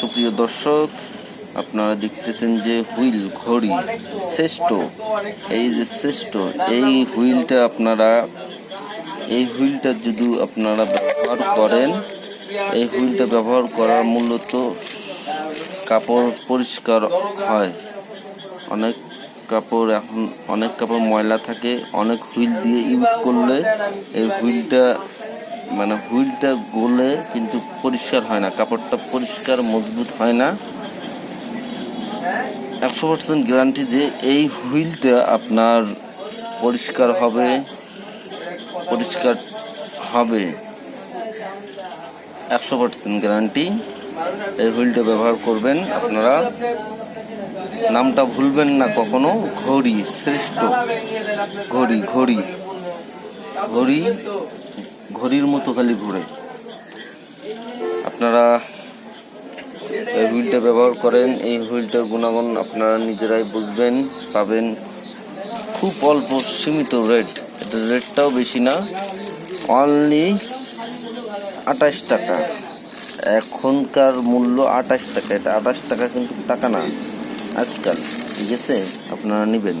সুপ্রিয় দর্শক, আপনারা দেখতেছেন যে হুইল ঘড়ি শ্রেষ্ঠ। এই যে শ্রেষ্ঠ, এই হুইলটা আপনারা, এই হুইলটা যদি আপনারা ব্যবহার করেন, এই হুইলটা ব্যবহার করার মূলত কাপড় পরিষ্কার হয়। অনেক কাপড় এখন, অনেক কাপড় ময়লা থাকে, অনেক হুইল দিয়ে ইউজ করলে এই হুইলটা মানে হুইলটা গলে কিন্তু পরিষ্কার হয় না, কাপড়টা পরিষ্কার, মজবুত হয় না। একশো পার্সেন্ট গ্যারান্টি যে এই হুইলটা আপনার পরিষ্কার হবে পরিষ্কার হবে। একশো পার্সেন্ট গ্যারান্টি। এই হুইলটা ব্যবহার করবেন আপনারা। নামটা ভুলবেন না কখনো। ঘড়ি, শ্রেষ্ঠ। ঘড়ি ঘড়ি। ঘড়ি ঘড়ির মতো খালি ঘুরে। আপনারা এই হুইলটা ব্যবহার করেন, এই হুইলটার গুণাগুণ আপনারা নিজেরাই বুঝবেন, পাবেন। খুব অল্প সীমিত রেট। এটা রেটটাও বেশি না অনলি আঠাশ টাকা। এখনকার মূল্য আঠাশ টাকা। এটা আঠাশ টাকা কিন্তু টাকা না। আজকাল, ঠিক আছে? আপনারা নেবেন।